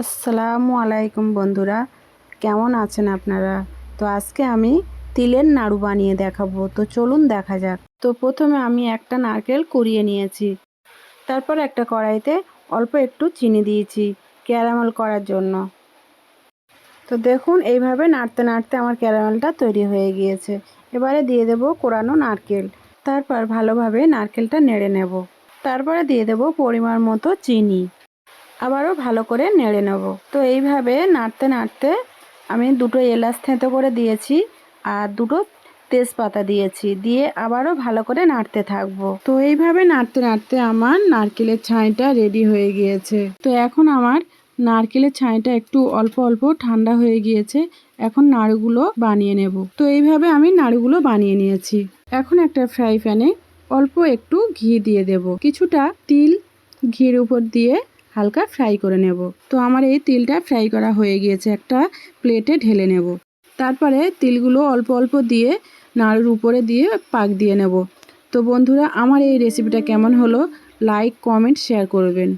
আসসালামু আলাইকুম বন্ধুরা, কেমন আছেন আপনারা? তো আজকে আমি তিলের নাড়ু বানিয়ে দেখাবো। তো চলুন দেখা যাক। তো প্রথমে আমি একটা নারকেল কুড়িয়ে নিয়েছি। তারপর একটা কড়াইতে অল্প একটু চিনি দিয়েছি ক্যারামেল করার জন্য। তো দেখুন, এইভাবে নাড়তে নাড়তে আমার ক্যারামেলটা তৈরি হয়ে গিয়েছে। এবারে দিয়ে দেব কোরানো নারকেল। তারপর ভালোভাবে নারকেলটা নেড়ে নেব। তারপরে দিয়ে দেব পরিমাণ মতো চিনি। আবারও ভালো করে নেড়ে নেব। তো এইভাবে নাড়তে নাড়তে আমি দুটো এলাচ থেঁতো করে দিয়েছি আর দুটো তেজপাতা দিয়েছি। দিয়ে আবারও ভালো করে নাড়তে থাকব। তো এইভাবে নাড়তে নাড়তে আমার নারকেলের ছাইটা রেডি হয়ে গিয়েছে। তো এখন আমার নারকেলের ছাইটা একটু অল্প অল্প ঠান্ডা হয়ে গিয়েছে। এখন নাড়ুগুলো বানিয়ে নেব। তো এইভাবে আমি নাড়ুগুলো বানিয়ে নিয়েছি। এখন একটা ফ্রাই প্যানে অল্প একটু ঘি দিয়ে দেব। কিছুটা তিল ঘির উপর দিয়ে হালকা ফ্রাই করে নেব। তো আমার এই তিলটা ফ্রাই করা হয়ে গিয়েছে একটা প্লেটে ঢেলে নেব। তারপরে তিলগুলো অল্প অল্প দিয়ে নাড়ুর উপরে দিয়ে পাক দিয়ে নেব। তো বন্ধুরা, আমার এই রেসিপিটা কেমন হলো? লাইক কমেন্ট শেয়ার করবেন।